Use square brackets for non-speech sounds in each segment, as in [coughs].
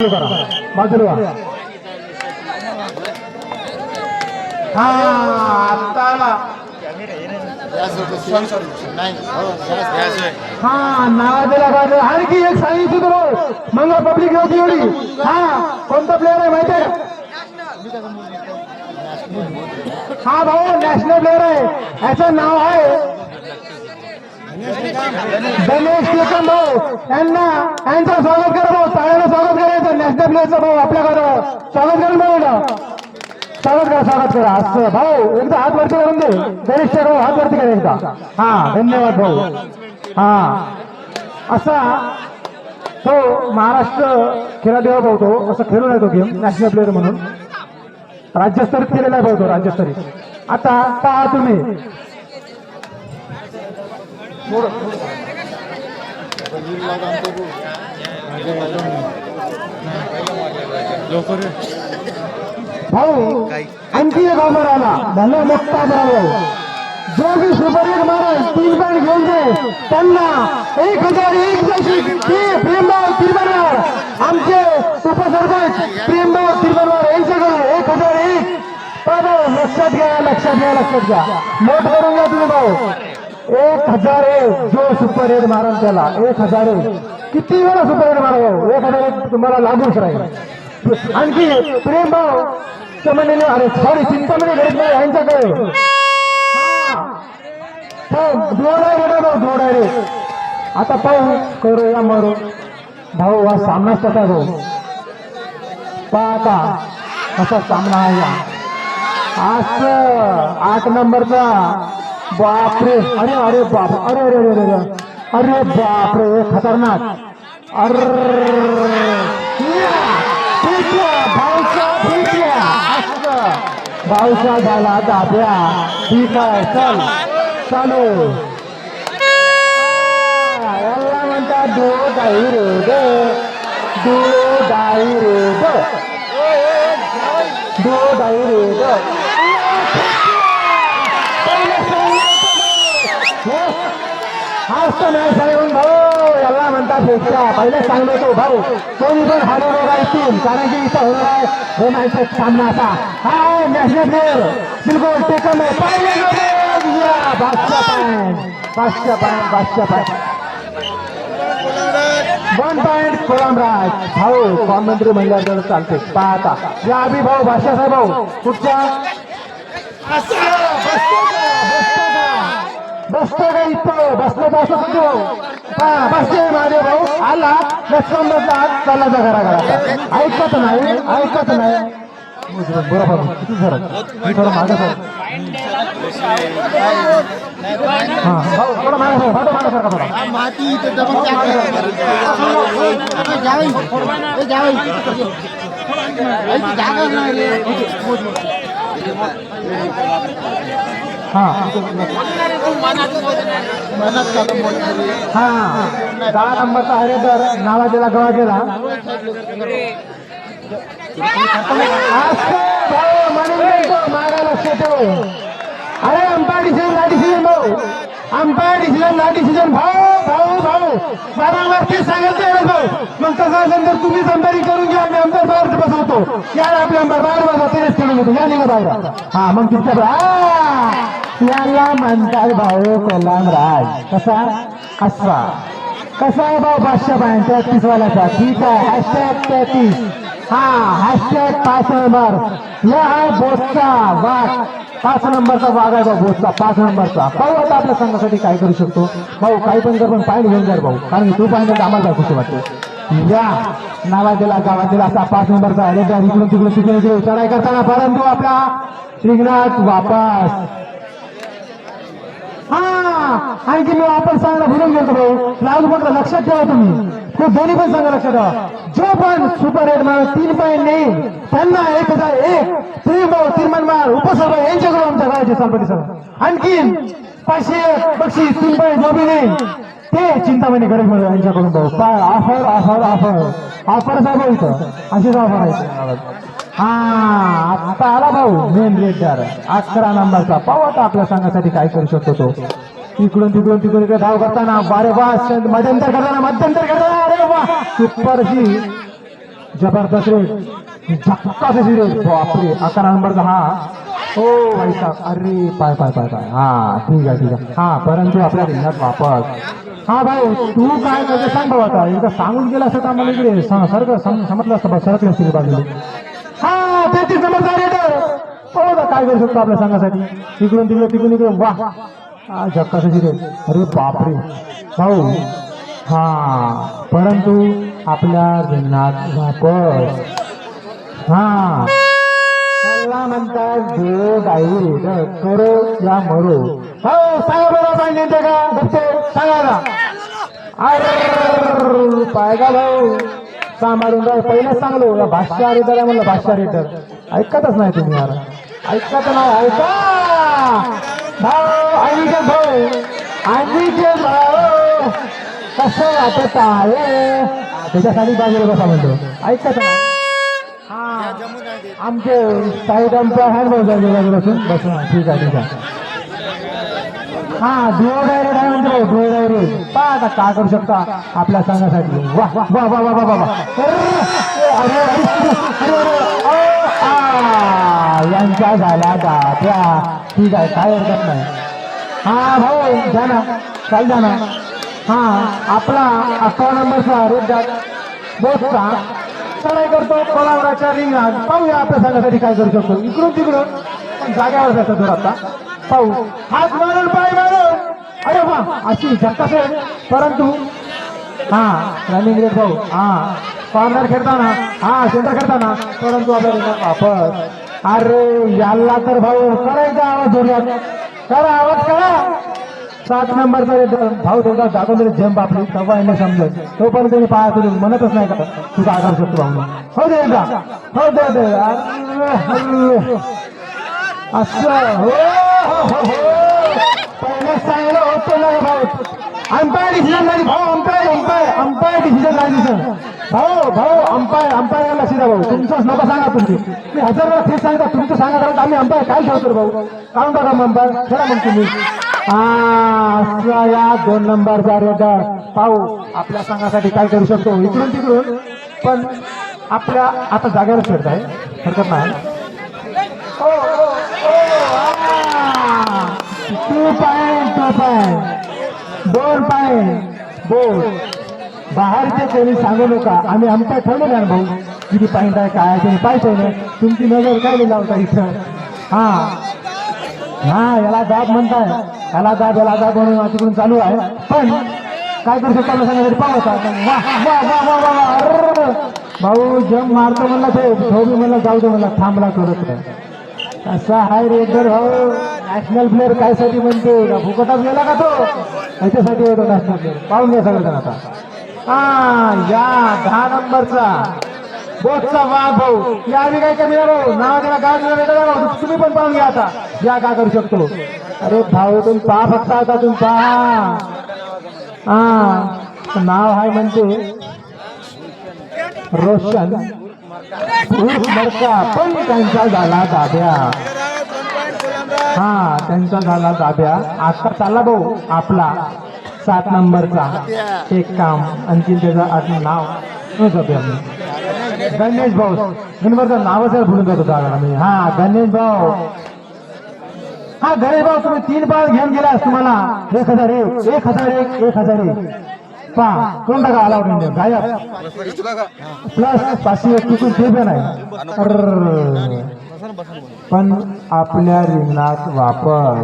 बाजूला हा आता आला. नावा दिला पाहिजे आणखी एक सांगितली तो? मंगळ पब्लिक नव्हती एवढी. हा कोणता प्लेअर आहे माहिती आहे का? हा भाऊ नॅशनल प्लेअर आहे. याचं नाव आहे गणेश केकम भाऊ यांना यांचं स्वागत करा भाऊ. टाळ्यानं स्वागत करायचं नॅशनल प्लेअरचं भाऊ आपल्याकडं. स्वागत करा भाऊ ना. स्वागत करा स्वागत करा. असं भाऊ एकदा हात वरती करून दे. गणेश भाऊ हात वरती करा एकदा. हा धन्यवाद भाऊ. हा. असा तो महाराष्ट्र खेळाडू भाऊ असं खेळून येतो गेम नॅशनल प्लेअर म्हणून. राज्यस्तरीत केलेला आहे भाऊ तो राज्यस्तरीत. आता पहा तुम्ही. भाऊ आणखी एक ऑफर आला. भले मोठा भाऊ. जो भी सुपर हिट मारेल तीन पॉईंट घेऊन दे. त्यांना एक हजार एक ते प्रेमभाऊ तिरबनवार आमचे उपसरपंच प्रेमभाऊ तिरबनवार यांच्याकडे एक हजार एक. लक्षात घ्या लक्षात घ्या लक्षात घ्या. नोट करून घ्या तुम्ही भाऊ. एक हजार एक जो सुपर हिट मारण त्याला. एक हजार एक. किती वेळा सुपर हिट मारा एक हजार एक तुम्हाला लागूच राहील. आणखी प्रेम भाऊ चमनेने अरे सॉरी चिंतामणी गरज नाही यांच्याकडे. जोडाय रे भाऊ जोडाय रे. आता पाहू करू या मरू. भाऊ हा सामनाच तसा आहे भाऊ? कसा सामना आहे आज आठ नंबरचा. बापरे. अरे अरे बाप. अरे अरे अरे अरे अरे. अरे बापरे. खतरनाक. अरे. भाऊसा झाला दाब्या ठीक आहे चल. चालू. याला म्हणतात दो दाई रे ग. दो दाई रे ग. दो दाई रे हाच तर नाही सांगून भाऊ याला म्हणतात इच्छा पहिले सांगलो तो भाऊ कोणी पण हाडू बघायची कारण की इथं होणार आहे हे रोमांचक सामना असा. हा नॅशनल प्लेअर बिलकुल टेकम आहे. पाहिजे पॉईंट बादशा पॉईंट वन पॉईंट कोळंबराज भाऊ कॉमेंट्री म्हणल्यावर चालते. पाहता. या अभि भाऊ भाषा साहेब भाऊ कुठच्या बसतो का इथं बसलो तर असं कुठे हा बसते माझे भाऊ आला लक्ष्मण बसला आज चालला जा घरा घरा ऐकत नाही ऐकत नाही बरोबर किती थोडं मागे सर थोडं मागे सर मागे सर माती जागा नाही रे हा. हा. दहा नंबरचा हरेदर नावा दिला गवा दिला मागायला अरे अंपायर डिसिजन डिसिजन भाऊ. अंपायर डिसिजन ना डिसिजन भाऊ भाऊ भाऊ. वारंवार ते सांगायचं आहे भाऊ. मग तसं असेल तर तुम्ही अंपायरी करून घ्या. आम्ही अंपायर बाहेर बसवतो. या आपले अंपायर बाहेर बसा. तेच खेळून घेतो या निघा बाहेर. हा मग तुमच्या याला म्हणतात भाऊ कलाम राज. कसा? असा कसा आहे भाऊ पाचशे पाय तेहतीस वाल्याचा ठीक आहे. हॅशटॅग तेहतीस. हा हॅशटॅग पाच नंबर. या आहे बोसचा वाघ पाच नंबरचा भाग आहे भाऊ बोसचा पाच नंबरचा. भाऊ आता आपल्या संघासाठी काय करू शकतो? भाऊ काही पण कर पण पाणी घेऊन जा भाऊ. कारण की तू पाहिजे आम्हाला काय खुशी वाटते. या. नावा दिला गावात दिला असा पाच नंबरचा अरे त्या इकडून तिकडून तिकडे तिकडे. चढाई करताना परंतु आपला श्रीनाथ वापस. हा आणखी मी वापस सांगायला भरून गेलो भाऊ. लाल म्हटलं लक्षात ठेवा तुम्ही. तो दोन्ही पण सांगा लक्षात ठेवा. जो पण सुपर रेड मार तीन पॉईंट नाही त्यांना एक हजार एक तीन भाऊ तीन मार उपसर्ग यांच्याकडून आमच्या गावाचे संपत्ती सभा आणखीन पाचशे बक्षीस तीन पॉईंट जोबी नाही ते चिंतामणी गरीब यांच्याकडून भाऊ. काय ऑफर ऑफर ऑफर ऑफर साहेब इथं अशीच ऑफर आहे हा आता आला भाऊ मेन रेडर अकरा नंबरचा. पाहू आता आपल्या संघासाठी काय करू शकतो तो. इकडून तिकडून तिकडून इकडे धाव करताना बारे बा मध्यंतर करताना मध्यंतर करताना अरे वा सुपरची जबरदस्त रे झक्काच रे बापरे अकरा नंबरचा हा. हो भाई साहेब अरे पाय पाय पाय पाय. हा ठीक आहे ठीक आहे. हा परंतु आपल्या रिंगात वापस. हा भाऊ तू काय करते सांग भाऊ आता. एकदा सांगून गेला असं आम्हाला इकडे. सरक समजलं असतं बा सरकलं बाजूला. हा तेहतीस नंबरचा रेडर हो काय करू शकतो आपल्या संघासाठी? इकडून तिकडे तिकडून इकडे वा. हा झक्का रे अरे बापरे. भाऊ हा. परंतु आपल्या रिंगणात वापस. हा. मला म्हणतात जो गाई करो या मरो. हो सांगा बरं पाहिजे ते का बघते सांगा ना. अरे पाय का भाऊ सांभाळून राह पहिलेच सांगलो या भाष्या रेटर आहे म्हणलं भाष्या रेटर ऐकतच नाही तुम्ही यार. ऐकत नाही. ऐका! भाऊ ऐके भाऊ आणि भाऊ कसं वाटत आहे? त्याच्यासाठी बाजूला बसा म्हणतो. ऐकत नाही. हा. आमचे साईड आमचा हँड बसून. बाजूला ठीक आहे ठीक आहे. हा डोळ डायरेक्ट आहे म्हणतो डोळ डायरेक्ट पहा आता काय करू शकता आपल्या संघासाठी. वा वा वा वा वा वा यांच्या झाल्या दाट्या ठीक आहे काय हरकत नाही. हा भाऊ जा ना. चाल जा ना. हा आपला अकरा नंबरचा रोजगार बोसचा चढाई करतो कोलावराच्या रिंगात पाहूया आपल्या संघासाठी काय करू शकतो. इकडून तिकडून. जागेवर जायचं जायचा आता पाहू हात मारून पाय मारून. अरे वा अशी झक्का परंतु हा रनिंग रेट भाऊ हा कॉर्नर खेळताना. हा सेंटर खेळताना परंतु आपल्याला वापर. अरे याला तर भाऊ करायचा आवाज जोरात. करा आवाज करा. सात नंबरचा रेट भाऊ तेवढा दाखवलेले तरी जंप आपली तेव्हा यांना समजत. तो पण त्यांनी पाया तुझे म्हणतच नाही का? तुझा आधार करू शकतो भाऊ हो दे हो दे दे असं. हो हो हो, हो. होतं ना भाऊ. अंपायर डिसिजन नाही. भाऊ अंपायर अंपायर. अंपायर डिसिजन नाही दिसत. भाऊ भाऊ अंपायर अंपायर यायला शिदा भाऊ. तुमचंच नका सांगा तुमची मी हजार वेळा तेच सांगता तुमचं सांगा कारण आम्ही अंपायर काय ठेवतो भाऊ? काढून टाका मग अंपायर? चला मग तुम्ही. हा असं या दोन नंबरचा रेडर पाहू आपल्या संघासाठी काय करू शकतो? इकडून तिकडून. पण आपल्या आता जागेवर खेळत आहे हरकत नाही. हो, हो. आ. टू पॉइंट टू पॉइंट दोन पॉइंट बोल. बाहेरचे कोणी सांगू नका. आम्ही आमच्या ठरवलं ना भाऊ. किती पॉइंट आहे काय तुम्ही पाहिजे ना तुमची नजर काय लिहिला होता इथं? हा. हा याला दाब म्हणताय. याला दाब याला दाब म्हणून तिकडून चालू आहे. पण काय करू शकतो आपल्या सांगण्यासाठी पाहू भाऊ जम मारतो म्हणला ते. धोबी म्हणला जाऊ दे म्हणला. थांबला करत नाही. असा हाय रेडर भाऊ. नॅशनल प्लेअर कायसाठी म्हणते? का फुकटात गेला का तो? त्याच्यासाठी होतो नॅशनल प्लेअर पाहून घ्या सगळं आता. हा या दहा नंबरचा. बोटचा वाघ भाऊ. या आधी काय कमी आहे भाऊ नाव त्याला गाव दिलं भेटा भाऊ तुम्ही पण पाहून घ्या आता. या काय करू शकतो? अरे भाऊ तुम्ही पहा फक्त आता तुम्ही पहा. हा. नाव आहे म्हणते रोशन. पण त्यांचा झाला दाब्या हा त्यांचा झाला दाब्या आता चालला भाऊ आपला सात नंबरचा. एक काम आणखी त्याचं आठ नाव गणेश भाऊ गणपतीचं नावच आहे भुलून जातो दादा मी हा गणेश भाऊ. हा गणेश भाऊ तुम्ही तीन पाच घेऊन गेलास तुम्हाला. एक हजार एक एक हजार एक एक हजार एक. पहा कोण टाका अलाउड इंडिया गायब. प्लस पाचशे एक चुकून ते पण आहे. पण आपल्या रिंगणात वापर.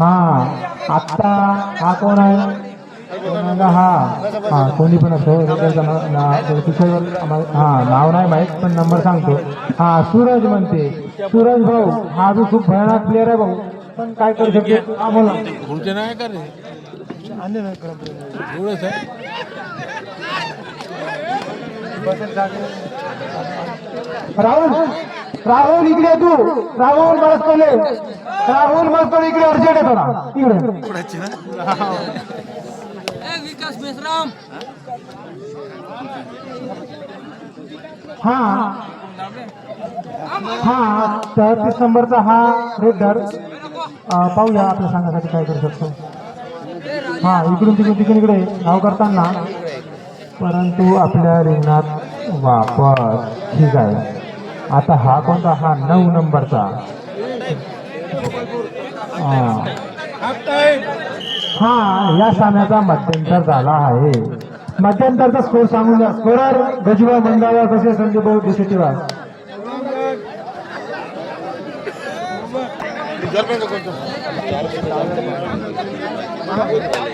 हा आत्ता हा कोण आहे? हा? कोणी पण असो हा नाव नाही माहीत पण नंबर सांगतो. हा सूरज म्हणते. सूरज भाऊ हा बी खूप भयानक प्लेअर आहे भाऊ. पण काय करू शकतो? हा बोला भूलते नाही का एवढंच आहे राहुल राहुल इकडे तू राहुल मळसकोले राहुल मळसकोले इकडे अर्जंट येतो ना इकडे. विकास मेश्राम हा हा तेहतीस नंबरचा हा रेडर पाहूया आपल्या संघासाठी काय करू शकतो. हा इकडून तिकडून तिकडून इकडे. नाव करताना. परंतु आपल्या रिंगणात वापर. ठीक आहे. आता हा कोणता? हा नऊ नंबरचा. हा. या सामन्याचा मध्यंतर झाला आहे. मध्यंतरचा स्कोर सांगून द्या. स्कोरर गजबा मंगावा कसे संदीप भाऊ Gracias.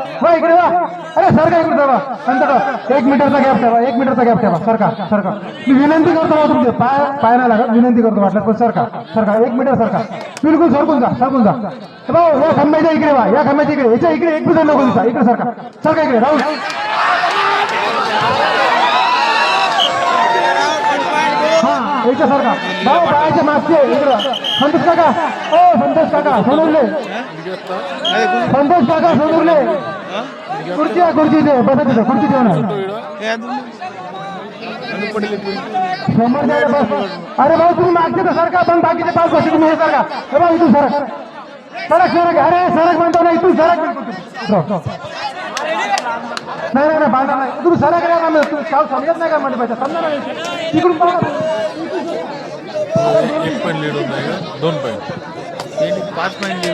वा इकडे वा. अरे सरका इकडे जावा नंतर एक मीटरचा गॅप ठेवा एक मीटरचा गॅप ठेवा. सरका सरका. मी विनंती करतो भाऊ तुमचे. पाय पाय नाही लागत. विनंती करतो वाटलं पण सरका सरका. एक मीटर सरका. बिलकुल सरकून जा सरकून जा. हे भाऊ या खांब्याच्या इकडे वा या खांब्याच्या इकडे. याच्या इकडे एक मीटर नको दिसा. इकडे सरका. सरका इकडे राहू हा याच्या सारखा भाऊ पायाच्या मागचे इकडे संतोष काका. ओ काका सोडवले संतोष काका सोडवले खुर्ची आहे खुर्ची दे बसा तिथं खुर्ची देऊ ना. समोर जायला बस. अरे भाऊ तुम्ही मागचे तर सरका पण बाकीचे पाच वर्ष तुम्ही हे सरका. हे भाऊ इथून सरक. सरक सरक. अरे सरक म्हणतो ना इथून सरक नाही नाही नाही बांधा नाही. तुम्ही सरक राहा ना तुम्ही काल समजत नाही का म्हणजे मंडपाच्या समजा नाही. तिकडून पाहा. एक पॉईंट लीड होत आहे दोन पॉईंट पाच पॉईंट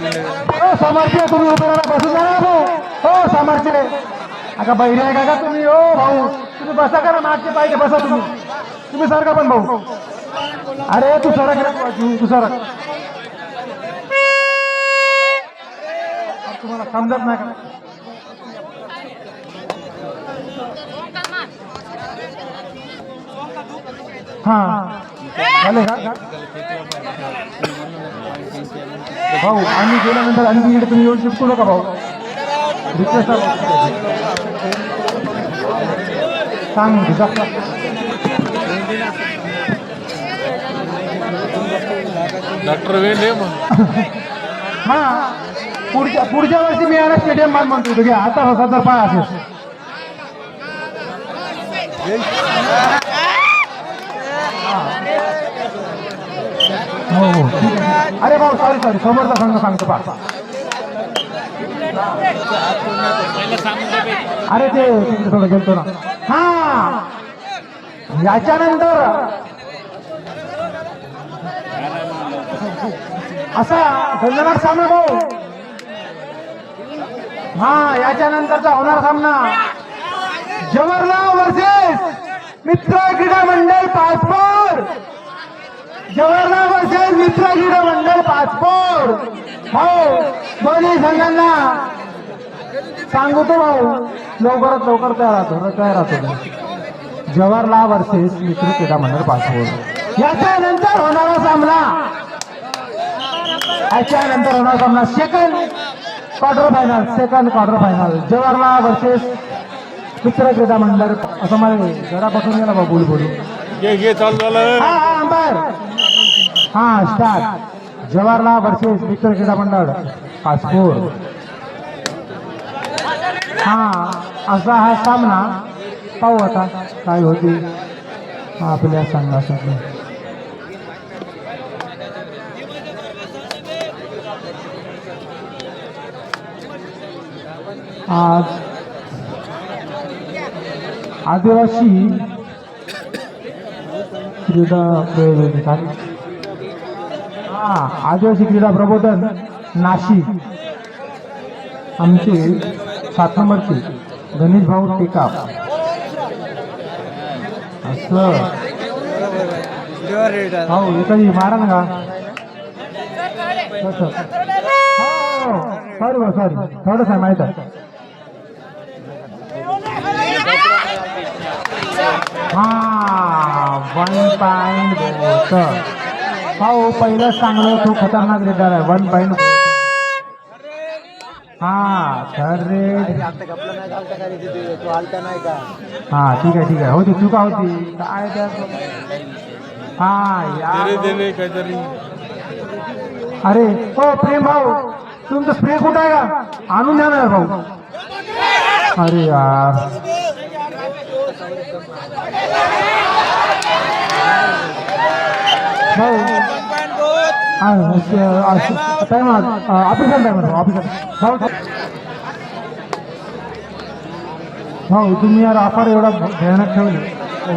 सामर्थ्य तुम्ही उभे राहा बसून जा ना भाऊ. हो सामर्थ्य. अगा बहिरे आहे का तुम्ही? हो भाऊ तुम्ही बसा करा मागचे पाहिजे बसा तुम्ही. तुम्ही सारखा पण भाऊ. अरे तू सरक तू तू सरक तुम्हाला समजत नाही का? हा. झाले का? भाऊ आम्ही गेल्यानंतर आणखी इकडे तुम्ही येऊन शिकू नका भाऊ. रिक्वेस्ट सांग. डॉक्टर वेल आहे मग. [laughs] हा. पुढच्या पुढच्या वर्षी मी याला स्टेडियम बांध म्हणतो होतो घ्या आता होता तर पाय असेल. हो हो. अरे भाऊ सॉरी सॉरी समोरचा संघ सांगतो पा अरे ते थोडं गेलतो ना. हा. याच्यानंतर असा धन्यवाद सामना भाऊ. हा याच्यानंतरचा होणार सामना. जवाहरलाल वर्सेस मित्र क्रीडा मंडळ पासपोर्ट. जवाहरलाल वर्सेस मित्र क्रीडा मंडळ पाचपोर भाऊ दोन्ही संघांना सांगतो भाऊ लवकरात लवकर तयार राहतो तयार राहतो. जवाहरलाल वर्सेस मित्र क्रीडा मंडळ पाचपोर याच्यानंतर होणारा सामना याच्यानंतर होणार सामना second quarter final second quarter final Jawaharlal versus Mitra Krida Mandal असं मला जरा बसून गेला भाऊ बोलू घे चालू झालं. हा हा अंपायर हा स्टार्ट जवाहरलाल वर्सेस मित्र क्रीडा मंडळ पासपोर हा असा हा सामना. पाहू आता काय होते. आपल्या संघासाठी. आज आदिवासी क्रीडा प्रयोजन हा आदिवासी क्रीडा प्रबोधन नाशिक. आमचे सात नंबरचे गणेश भाऊ टेकाप. असं. हो, भाऊ एखादी मारा ना का कसं? हो, सॉरी बा सॉरी. थोडंच आहे माहीत आहे. हा वन पॉईंट भाऊ पहिलं चांगलं तो खतरनाक रेडर आहे. वन पॉईंट हा रेड हा ठीक आहे ठीक आहे. होती चुका होती. काय त्या हा काहीतरी. अरे हो प्रेम भाऊ तुमचं स्प्रे कुठं आहे का? आणून द्या ना भाऊ. अरे यार. ऑफिसर ऑफिसर हो तुम्ही यार ऑफर एवढा भयानक ठेवले.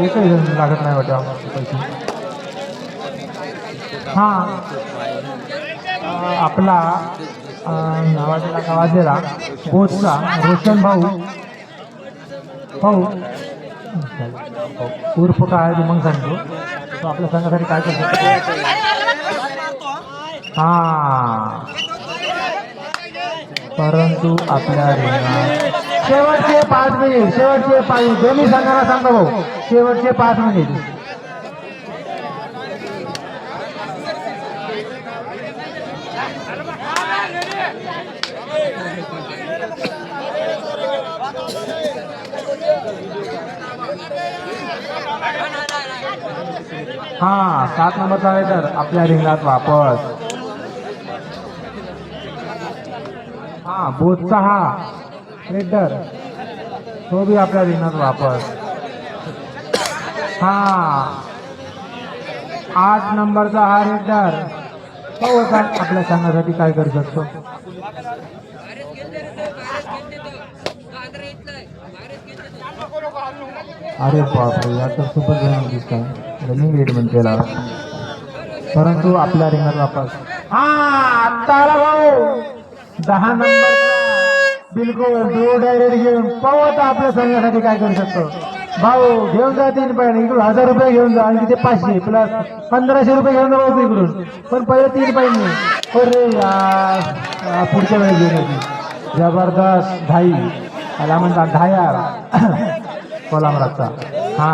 एकही लागत नाही वाटत आम्हाला पैसे. हां. आपला नावाजेला नावाचा गावातलेला रोशन भाऊ. भाऊ उर्फ काय मग सांगतो. तो आपल्या संघासाठी काय करतो? हा. परंतु आपल्या शेवटचे पाच मिनिट शेवटचे पाच मिनिट दोन्ही संघाला सांगा भाऊ. शेवटचे पाच मिनिट हा सात नंबरचा रेडर आपल्या रिंगणात वापस. हा बोधचा हा. रेडर तो बी आपल्या रिंगणात वापस. हा. आठ नंबरचा हा रेडर तो आता आपल्या संघासाठी काय करू शकतो? अरे बापरे या तर जण दिसत रनिंग रेट म्हणजे परंतु आपल्या रिंगर वापस. हा आत्ता आला भाऊ. दहा नंबर बिलकुल दो डायरेक्ट घेऊन पाहू आता आपल्या संघासाठी काय करू शकतो? भाऊ घेऊन जा तीन पाहिजे इकडून हजार रुपये घेऊन जा. आणि तिथे पाचशे. प्लस पंधराशे रुपये घेऊन जा भाऊ इकडून. पण पहिले तीन पाहिजे अरे यार. पुढच्या वेळेस घेऊन येते जबरदस्त धाई. त्याला म्हणतात धायार. [coughs] कोलामराचा हा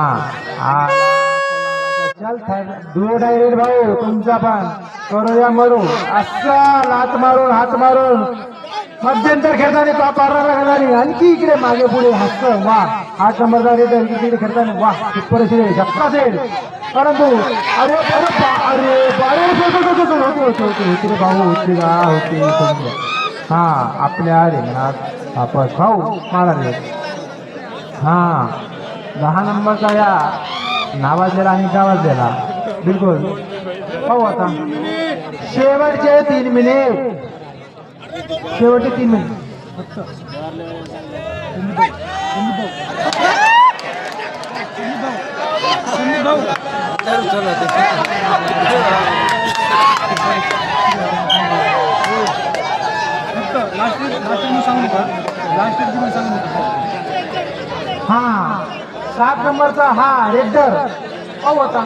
आ- चल दुओ भाऊ तुमचा पण. करूया मरू असा लात मारून हात मारून. मध्यंतर खेळताना तो पाराला खेळताना आणखी इकडे मागे पुढे हस्त वा. आठ नंबरचा रेडर तिकडे खेळताना. वा. सुपर असे झटका सेड परंतु अरे अरे अरे अरे होते होते होते होते रे भाऊ. होते का होते हा आपल्या रिंगणात आपण भाऊ मारा हा. दहा नंबरचा या. नावाजलेला आणि गावाजलेला. बिलकुल. पाहू आता. शेवटचे तीन मिनिट शेवटचे तीन मिनिट हा. सात नंबरचा हा रेडर पाहू आता.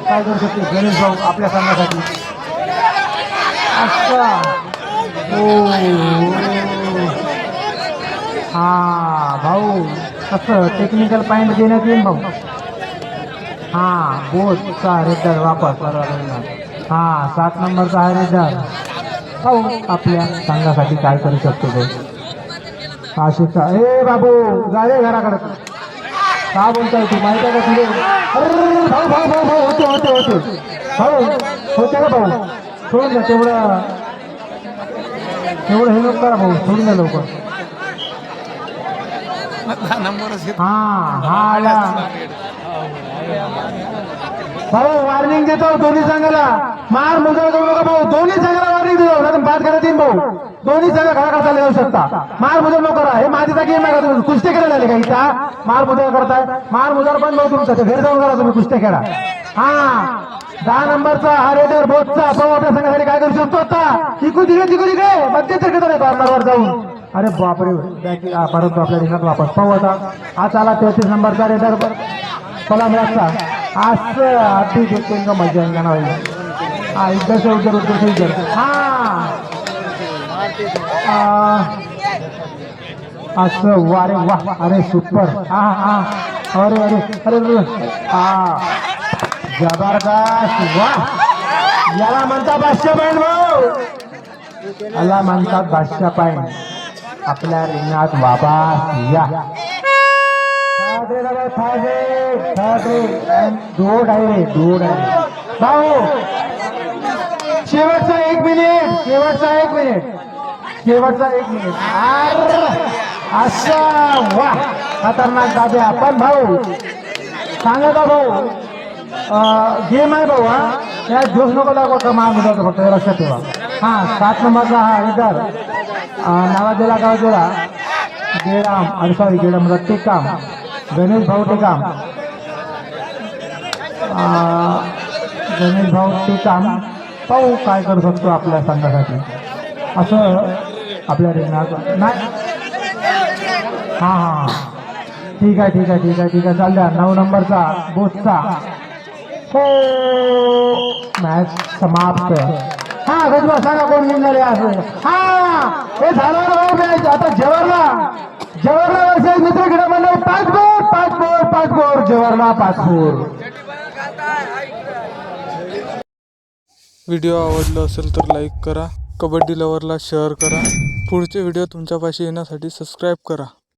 काय करू शकते? गणेश भाऊ आपल्या संघासाठी. अच्छा. ओ. हा भाऊ. असं टेक्निकल पॉईंट देण्यात येईल भाऊ. हा बोटचा रेडर वापस बरोबर हा सात नंबरचा हा रेडर भाऊ आपल्या संघासाठी काय करू शकतो भाऊ. आशिषचा ए बाबू. जावे घराकडे. का बोलताय तू माहिती आहे का तुझे? भाऊ भाऊ भाऊ भाऊ होते होते होते. भाऊ होते का हो, भाऊ. सोडून द्या तेवढं तेवढं हे नको करा भाऊ सोडून द्या लवकर. हा हा आला भाऊ वॉर्निंग देतो दोन्ही संघाला. मार मुजळ करू नका भाऊ. दोन्ही संघाला वॉर्निंग देतो. नाही बाद करत येईन भाऊ. दोन्ही जागा खडा करता जाऊ शकता. मार मुजळ नको करा हे माझीचा गेम आहे का तुम्ही? कुस्ती खेळायला झाले का इथं? मार मुजळ करताय. मार मुजळ पण भाऊ तुमचा. ते घरी जाऊन करा तुम्ही कुस्ती खेळा हा. दहा नंबरचा हरेदर रेडर बोटचा भाऊ आपल्या संघासाठी काय करू शकतो आता? तिकू तिकडे तिकू तिकडे. मध्यंतर खेळतो नाही कॉर्नरवर जाऊन. अरे बापरे. बॅक- परंतु आपल्या देशात वापस. पाहू आता. हा चाला तेहतीस नंबरचा रेडर कोलामराजचा असं अति देखील मजा येणार हा इधर से उधर हा. असं वारे वा अरे सुपर. हा हा अरे अरे अरे हा जबरदस्त. वा. याला म्हणतात भाष्य पाईन भाऊ. याला म्हणतात बादशाह पाईन आपल्या रिंगणात बाबा या. दोड आहे रे दोड आहे. भाऊ. शेवटचा एक मिनिट शेवटचा एक मिनिट शेवटचा एक मिनिट अशा वा खतरनाक दाब्या पण भाऊ सांगा का भाऊ? गेम आहे भाऊ हा या दिवस नको दाखवा का महामुदाचा फक्त लक्षात ठेवा. हा सात नंबरचा हा विचार. नावा दिला गाव दिला. गेडाम अरे सॉरी गेडाम टेकाम. गणेश भाऊ टिकाम. गणेश भाऊ टिकाम. पाहू काय करू शकतो आपल्या संघासाठी. असं आपल्या रिंगणाचा नाही. हां हां ठीक आहे ठीक आहे ठीक आहे ठीक आहे. चालल्या नऊ नंबरचा बोसचा हो. मॅच समाप्त. हा गजबा सांगा कोण जिंकणारे असं हा हे झालं मॅच आता जवाहरला जवाहरला वर्सेस मित्र क्रीडा मंडळ पाच बोर पाच बोर पाच बोर जवाहरला पाच बोर व्हिडिओ आवडला असेल तर लाईक करा. कबड्डी लवरला शेअर करा. पुढचे व्हिडिओ तुमच्यापाशी येण्यासाठी सबस्क्राईब करा.